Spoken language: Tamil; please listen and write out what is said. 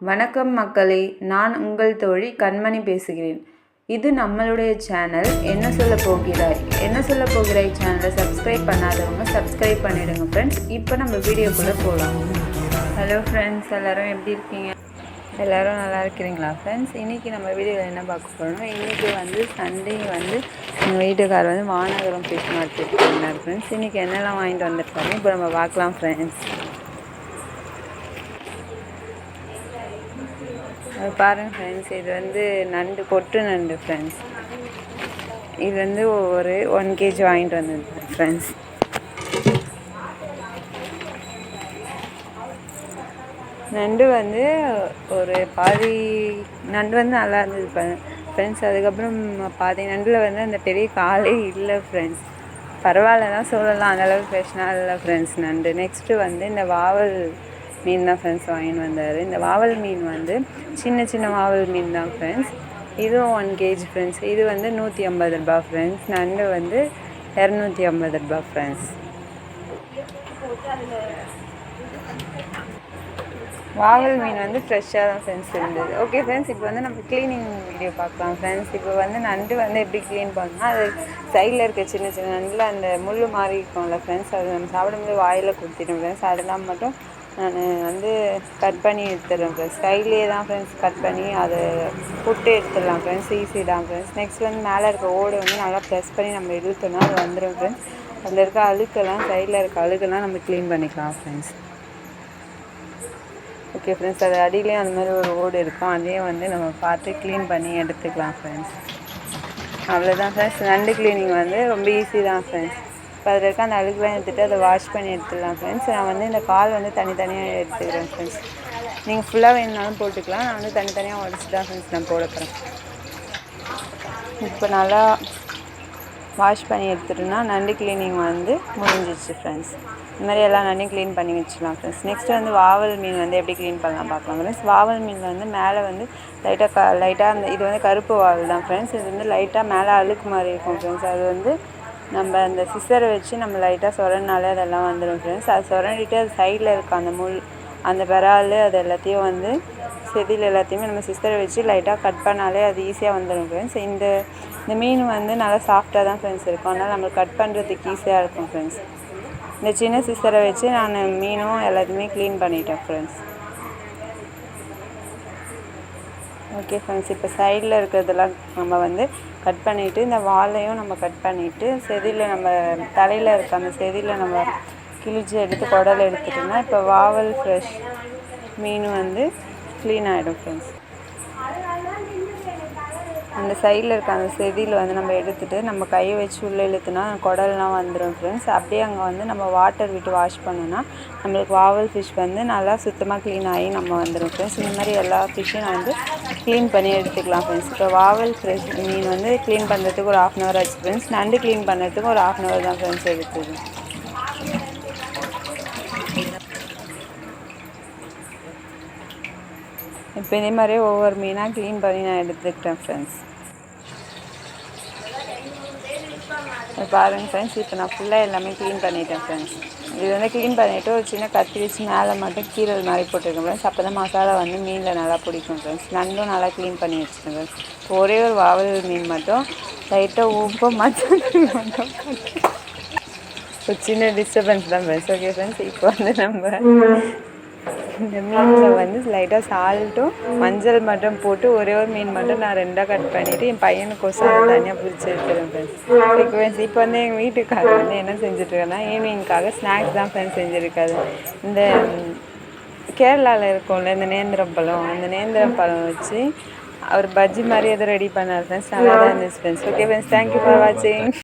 வணக்கம் மக்களே நான் உங்கள் தோழி கண்மணி பேசுகிறேன். இது நம்மளுடைய சேனல் என்ன சொல்ல போகிறாய்? என்ன சொல்ல போகிறாய் சேனலை சப்ஸ்கிரைப் பண்ணாதவங்க சப்ஸ்கிரைப் பண்ணிடுங்க ஃப்ரெண்ட்ஸ் இப்போ நம்ம வீடியோக்குள்ளே போகலாம் ஹலோ ஃப்ரெண்ட்ஸ் எல்லோரும் எப்படி இருக்கீங்க? எல்லோரும் நல்லா இருக்கிறீங்களா ஃப்ரெண்ட்ஸ் இன்றைக்கி நம்ம வீடியோவில் என்ன பார்க்க போகிறோம் இன்றைக்கி வந்து சண்டே வந்து எங்கள் வீட்டுக்கார் வந்து மாநகரம் ஃபிஷ் மார்க்கெட் போயிருந்தார் ஃப்ரெண்ட்ஸ் இன்றைக்கி என்னெல்லாம் வாங்கிட்டு வந்திருக்காங்க இப்போ நம்ம பார்க்கலாம் ஃப்ரெண்ட்ஸ் அது பாருங்கள் ஃப்ரெண்ட்ஸ் இது வந்து நண்டு கொட்டு நண்டு ஃப்ரெண்ட்ஸ் இது வந்து ஒரு ஒன் கேஜி வாங்கிட்டு வந்தது ஃப்ரெண்ட்ஸ் நண்டு வந்து ஒரு பாதி நண்டு வந்து நல்லா இருந்தது ஃப்ரெண்ட்ஸ் அதுக்கப்புறம் பாதி நண்டில் வந்து அந்த பெரிய காலே இல்லை ஃப்ரெண்ட்ஸ் பரவாயில்ல தான் சொல்லலாம் அந்தளவுக்கு ஃப்ரெஷ்னாக இல்லை ஃப்ரெண்ட்ஸ் நண்டு. நெக்ஸ்ட்டு வந்து இந்த வாவல் மீன் தான் ஃப்ரெண்ட்ஸ் வாங்கின்னு வந்தார். இந்த வாவல் மீன் வந்து சின்ன சின்ன வாவல் மீன் தான் ஃப்ரெண்ட்ஸ் இதுவும் ஒன் கேஜி ஃப்ரெண்ட்ஸ் இது வந்து நூற்றி ஐம்பது ரூபா ஃப்ரெண்ட்ஸ் நண்டு வந்து இரநூத்தி ஐம்பது ரூபா ஃப்ரெண்ட்ஸ் வாவல் மீன் வந்து ஃப்ரெஷ்ஷாக தான் ஃப்ரெண்ட்ஸ் இருந்தது. ஓகே ஃப்ரெண்ட்ஸ் இப்போ வந்து நம்ம க்ளீனிங் வீடியோ பார்க்கலாம். ஃப்ரெண்ட்ஸ் இப்போ வந்து நண்டு வந்து எப்படி க்ளீன் பண்ணணும் அது சைடில் இருக்க சின்ன சின்ன நண்டில் அந்த முள் மாதிரி இருக்கும்ல ஃப்ரெண்ட்ஸ் அது நம்ம சாப்பிடும்போது வாயில் கொடுத்துட்டோம் ஃப்ரெண்ட்ஸ் அதெல்லாம் மட்டும் நான் வந்து கட் பண்ணி எடுத்துடுறேன் ஃப்ரெண்ட்ஸ் கையிலே தான் ஃப்ரெண்ட்ஸ் கட் பண்ணி அதை புட்டு எடுத்துடலாம் ஃப்ரெண்ட்ஸ் ஈஸி தான் ஃப்ரெண்ட்ஸ் நெக்ஸ்ட் வந்து மேலே இருக்க ஓடு வந்து நல்லா ப்ரெஸ் பண்ணி நம்ம இழுத்தோம்னா அது வந்துடும் ஃப்ரெண்ட்ஸ் அதில் இருக்க அழுக்கெல்லாம் சைடில் இருக்க அழுக்கெல்லாம் நம்ம க்ளீன் பண்ணிக்கலாம் ஃப்ரெண்ட்ஸ் ஓகே ஃப்ரெண்ட்ஸ் அது அடியிலேயே அந்த மாதிரி ஒரு ஓடு இருக்கும். அதையும் வந்து நம்ம பார்த்து க்ளீன் பண்ணி எடுத்துக்கலாம் ஃப்ரெண்ட்ஸ் அவ்வளோதான் ஃப்ரெண்ட்ஸ் நண்டு க்ளீனிங் வந்து ரொம்ப ஈஸி தான் ஃப்ரெண்ட்ஸ் இப்போ அதில் இருக்க அந்த அழுகுலாம் எடுத்துகிட்டு அதை வாஷ் பண்ணி எடுத்துடலாம் ஃப்ரெண்ட்ஸ் நான் வந்து இந்த கால் வந்து தனித்தனியாக எடுத்துக்கிறேன் ஃப்ரெண்ட்ஸ் நீங்கள் ஃபுல்லாக வேணுனாலும் போட்டுக்கலாம். நான் வந்து தனித்தனியாக உடச்சி தான் ஃப்ரெண்ட்ஸ் நான் போட போகிறேன் இப்போ நல்லா வாஷ் பண்ணி எடுத்துட்டோம்னா நண்டு க்ளீனிங் வந்து முடிஞ்சிச்சு ஃப்ரெண்ட்ஸ் இந்த மாதிரி எல்லா நண்டையும் க்ளீன் பண்ணி வச்சுக்கலாம் ஃப்ரெண்ட்ஸ் நெக்ஸ்ட்டு வந்து வாவல் மீன் வந்து எப்படி க்ளீன் பண்ணலாம் பார்க்கலாம் ஃப்ரெண்ட்ஸ் வாவல் மீன் வந்து மேலே வந்து லைட்டாக க லைட்டாக அந்த இது வந்து கருப்பு வாவல் தான் ஃப்ரெண்ட்ஸ் இது வந்து லைட்டாக மேலே அழுக்கு மாதிரி இருக்கும் ஃப்ரெண்ட்ஸ் அது வந்து நம்ம அந்த சிசரை வச்சு நம்ம லைட்டாக சுரண்டினாலே அதெல்லாம் வந்துடும் ஃப்ரெண்ட்ஸ் அது சொரண்டிட்டு அது சைடில் இருக்க அந்த முள் அந்த விரால் அது எல்லாத்தையும் வந்து செதில் எல்லாத்தையுமே நம்ம சிஸ்டரை வச்சு லைட்டாக கட் பண்ணாலே அது ஈஸியாக வந்துடும் ஃப்ரெண்ட்ஸ் இந்த இந்த மீன் வந்து நல்லா சாஃப்டாக தான் ஃப்ரெண்ட்ஸ் இருக்கும். அதனால் நம்மளுக்கு கட் பண்ணுறதுக்கு ஈஸியாக இருக்கும் ஃப்ரெண்ட்ஸ் இந்த சின்ன சிஸ்டரை வச்சு நான் மீனும் எல்லாத்தையுமே க்ளீன் பண்ணிட்டேன் ஃப்ரெண்ட்ஸ் ஓகே ஃப்ரெண்ட்ஸ் இப்போ சைடில் இருக்கிறதெல்லாம் நம்ம வந்து கட் பண்ணிவிட்டு இந்த வாழையும் நம்ம கட் பண்ணிவிட்டு செதியில் நம்ம தலையில் இருக்க அந்த செதியில் நம்ம கிழிச்சு எடுத்து குடல் எடுத்துட்டோம்னா இப்போ வாவல் ஃப்ரெஷ் மீன் வந்து க்ளீன் ஆகிடும் ஃப்ரெண்ட்ஸ் அந்த சைடில் இருக்க அந்த செதியில் வந்து நம்ம எடுத்துகிட்டு நம்ம கையை வச்சு உள்ளே இழுத்துனா குடல்லாம் வந்துடும் ஃப்ரெண்ட்ஸ் அப்படியே அங்கே வந்து நம்ம வாட்டர் விட்டு வாஷ் பண்ணோன்னா நம்மளுக்கு வாவல் ஃபிஷ் வந்து நல்லா சுத்தமாக க்ளீன் ஆகி நம்ம வந்துடும் ஃப்ரெண்ட்ஸ் இந்த மாதிரி எல்லா ஃபிஷ்ஷையும் நான் வந்து க்ளீன் பண்ணி எடுத்துக்கலாம் ஃப்ரெண்ட்ஸ் இப்போ வாவல் ஃப்ரெஷ் மீன் வந்து க்ளீன் பண்ணுறதுக்கு ஒரு ஆஃப் அன் ஹவர் ஆச்சு ஃப்ரெண்ட்ஸ் நண்டு க்ளீன் பண்ணுறதுக்கு ஒரு ஆஃப் அன் ஹவர் தான் ஃப்ரெண்ட்ஸ் எடுத்தது. இப்போ இதே மாதிரியே ஒவ்வொரு மீனாக க்ளீன் பண்ணி நான் எடுத்துக்கிட்டேன் ஃப்ரெண்ட்ஸ் பாருங்கள் ஃப்ரெண்ட்ஸ் இப்போ நான் ஃபுல்லாக எல்லாமே க்ளீன் பண்ணிட்டேன் ஃப்ரெண்ட்ஸ் இது வந்து க்ளீன் பண்ணிவிட்டு ஒரு சின்ன கத்தி வச்சு மேலே மட்டும் கீரல் மாதிரி போட்டுருக்கேன் ஃப்ரெண்ட்ஸ் அப்போ தான் மசாலா வந்து மீனில் நல்லா பிடிக்கும் ஃப்ரெண்ட்ஸ் நண்டும் நல்லா க்ளீன் பண்ணி வச்சுருக்கேன் ஃப்ரெண்ட்ஸ் ஒரே ஒரு வாவல் மீன் மட்டும் லைட்டாக உப்பு மஞ்சள் மட்டும் ஒரு சின்ன டிஸ்டர்பன்ஸ் தான் ஃப்ரெண்ட்ஸ் ஓகே ஃப்ரெண்ட்ஸ் இப்போ வந்து நம்ம இந்த மீனில் வந்து லைட்டாக சால்ட்டும் மஞ்சள் மட்டும் போட்டு ஒரே ஒரு மீன் மட்டும் நான் ரெண்டாக கட் பண்ணிவிட்டு என் பையனுக்கோசம் அதை தனியாக பிடிச்சி எடுத்துருவேன் ஃப்ரெண்ட்ஸ் ஃப்ரெண்ட்ஸ் இப்போ வந்து எங்கள் வீட்டுக்காரர் வந்து என்ன செஞ்சுட்ருக்கேன்னா ஈவினிங்காக ஸ்நாக்ஸ் தான் ஃப்ரெண்ட்ஸ் செஞ்சுருக்காரு. இந்த கேரளாவில் இருக்கும்ல இந்த நேந்திரம் பழம் அந்த நேந்திரம் பழம் வச்சு அவர் பஜ்ஜி மாதிரி எதுவும் ரெடி பண்ணார் ஃப்ரெண்ட்ஸ் நல்லா தான் இருந்துச்சு friends okay friends thank you for வாட்சிங்